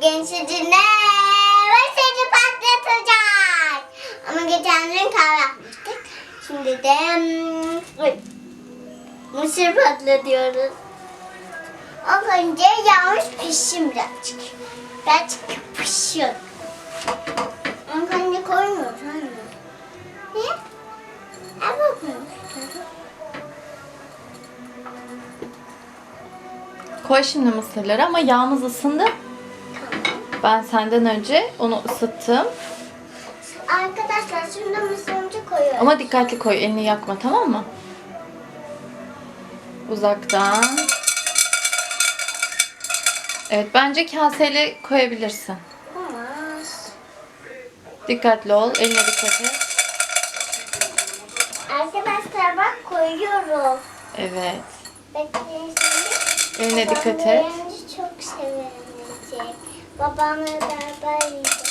Bugün sizinle mesajı patlatacağız. Ama geçen gün kahve. Şimdi de hmm, uy, mısır patlatıyoruz. Az önce yanlış pişim birazcık. Birazcık pişiyor. Ama kendi koymuyoruz anne. Niye? Al bakayım. Koy şimdi mısırları ama yağımız ısındı. Ben senden önce onu ısıttım. Arkadaşlar şimdi mısırımcı koyuyoruz. Ama dikkatli koy, elini yakma tamam mı? Uzaktan. Evet, bence kaseyle koyabilirsin. Olmaz. Dikkatli ol, eline dikkat et. Arkadaşlar bak koyuyorum. Evet. Bekleyin şimdi. Eline dikkat et. Babamla beraber yiyeceğiz.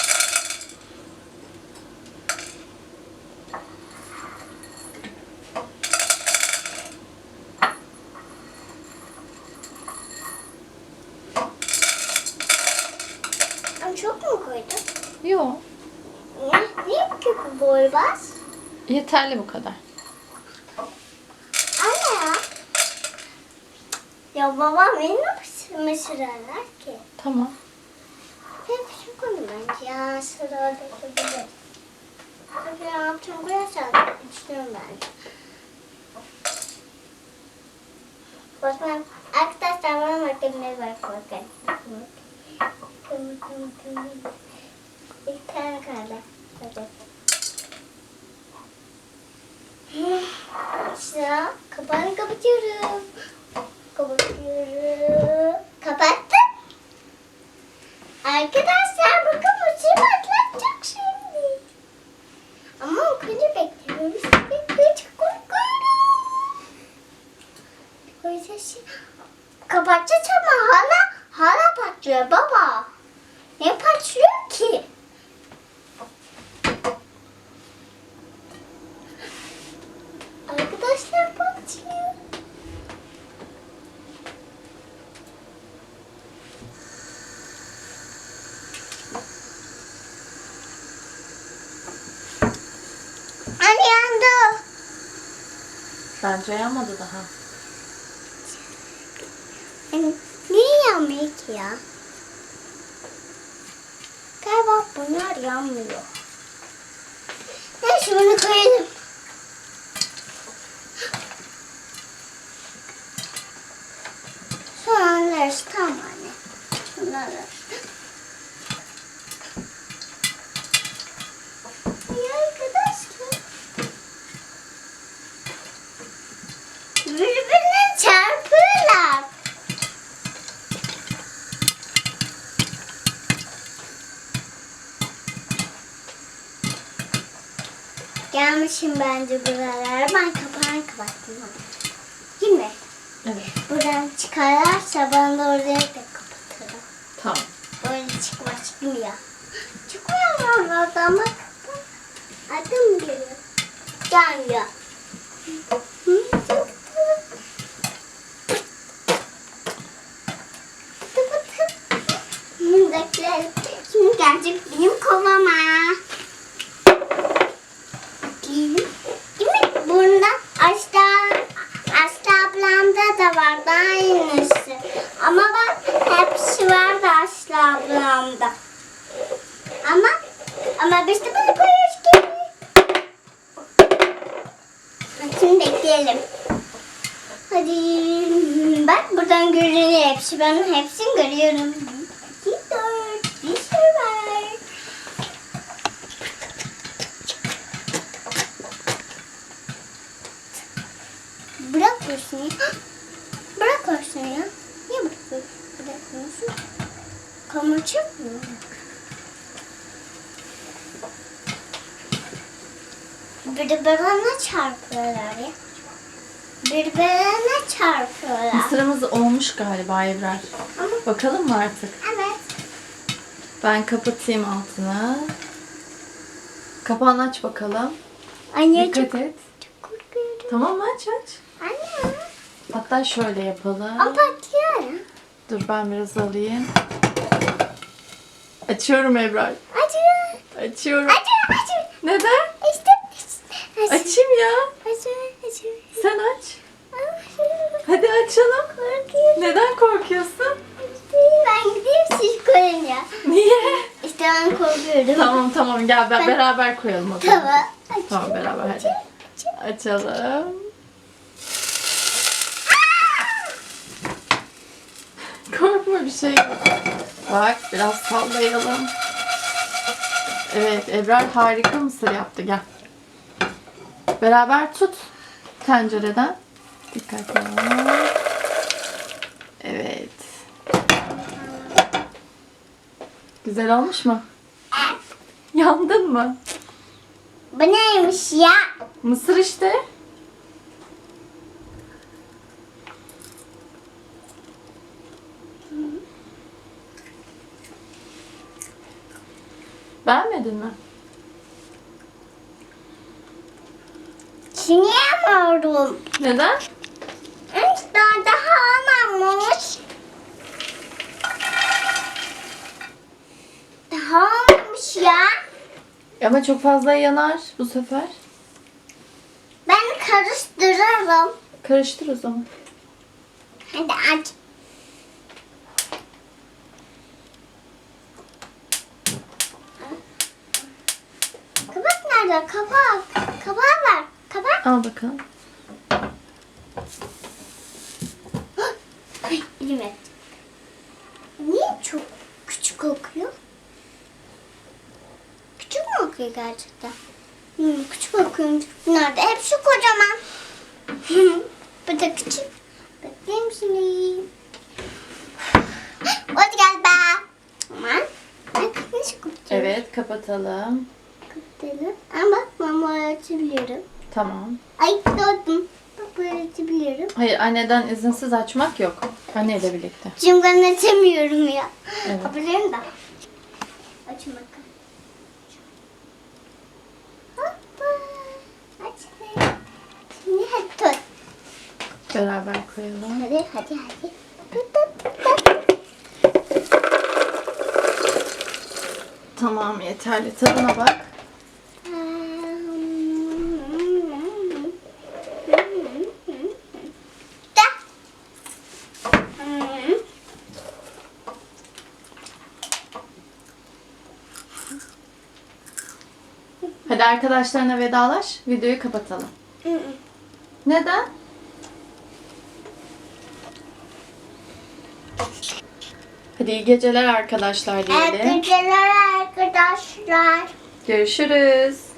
Ama çok mu koydun? Yok. Niye, niye bu boy bas? Yeterli bu kadar. Anne ya. Ya babam beni mısır arar ki? Tamam. Konu bence ya sıra. Tabii ne yapacağım koyarsan içiyorum bence. Bakın arkadaşlar bana ne var bakın. Bir tane kaldı. İşte kapağını. Kapatıyorum. Kapattım. Arkadaşlar bakın mısır patlatacak şimdi. Ama o kadar bekliyoruz. Bekle çok korkuyorum. Koyacağız şimdi. Kapatacağız ama hala hala patlıyor baba. Ne patlıyor ki? Arkadaşlar patlıyor. Anne yandı. Bence yanmadı daha. Niye yanmıyor ki ya? Galiba bunlar yanmıyor. Neyse bunu koyalım. Soğanlar tamam anne. Bunlar Ya arkadaşlar. Birbirine çarpıyorlar. Gelmişim bence buralara. Ben kapağını kapattım. Değil mi? Evet. Buradan çıkarlarsa ben de oraya da kapatırım. Tamam. Böyle çıkma çıkmıyor. Çıkmıyor mu orada ama kapat. Adım geliyor. Pıtı. Hı, Bekleyelim. Şimdi gelecek benim kovama. Bakayım. Değil mi? Bunda Aslı, Aslı da vardı aynısı. Ama bak hepsi vardı Aslı ablamda. Ama ama biz de bunu koyuyoruz ki. Şimdi bekleyelim. Hadi bak buradan görünüyor hepsi. Ben hepsini görüyorum. İki, dört, bir sürü var. Bırak dursun dursun ya. Niye bırakıyorsun? Bırakmıyorsun. Kamırcık mı? Birbirine çarpıyorlar ya. Birbirine çarpıyorlar. Mısırımız olmuş galiba Ebrar. Ama Bakalım mı artık? evet. Ben kapatayım altını. Kapağını aç bakalım. Anne Dikkat çok, et. çok korkuyorum. Tamam mı aç aç. Anne. Hatta şöyle yapalım. Ama patlıyor ya. Dur ben biraz alayım. Açıyorum Ebrar. Açın. Açıyorum. Açın. Açın. Neden? İşte. Açın. Açayım ya. Açın. Açın. Sen aç. Hadi açalım. Korkuyorum. Neden korkuyorsun? Ben gideyim siz koyun ya. Niye? İşte ben korkuyorum. Tamam tamam gel ben beraber koyalım o zaman. Tamam. Tamam beraber hadi. Açalım. Korkma bir şey yok. Bak biraz sallayalım. Evet Ebrar harika mısır yaptı gel. Beraber tut tencereden. Dikkatli ol. Evet. Güzel olmuş mu? Yandın mı? Bu neymiş ya? Mısır işte. Beğenmedin mi? Şimdi yemiyorum. Neden? İşte daha olmamış. Daha olmamış ya. Ama çok fazla yanar bu sefer. Ben karıştırırım. Karıştır o zaman. Hadi aç. Kabak nerede? Kabak. Kabağı ver. Kabak. Al bakalım. Elime. Niye çok küçük kokuyor? Küçük mü kokuyor gerçekten? Hmm, küçük kokuyormuş. Nerede? Hepsi kocaman. Bu da küçük. Bakayım şimdi. Hadi gel be. Aman. Evet kapatalım. Kapatalım. Ama böyle açabiliyorum. Tamam. Ay doğdum. Bak böyle açabiliyorum. Hayır anneden izinsiz açmak yok. Anneyle birlikte. Çünkü ben açamıyorum ya. Evet. Yapabilirim da. Açın bakalım. Beraber koyalım. Hadi hadi hadi. Tamam yeterli. Tadına bak. Da. Hadi arkadaşlarına vedalaş. Videoyu kapatalım. Neden? Hadi iyi geceler arkadaşlar diyelim. İyi geceler arkadaşlar. Görüşürüz.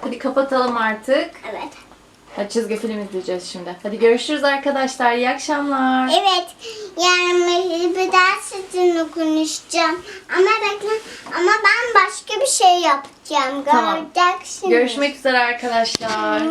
Hadi kapatalım artık. evet. Hadi çizgi film izleyeceğiz şimdi. Hadi görüşürüz arkadaşlar. İyi akşamlar. Evet. Yarın bir ders sizinle konuşacağım. Ama bekle. Ama ben başka bir şey yapacağım. Tamam. Göreceksiniz. Görüşmek üzere arkadaşlar.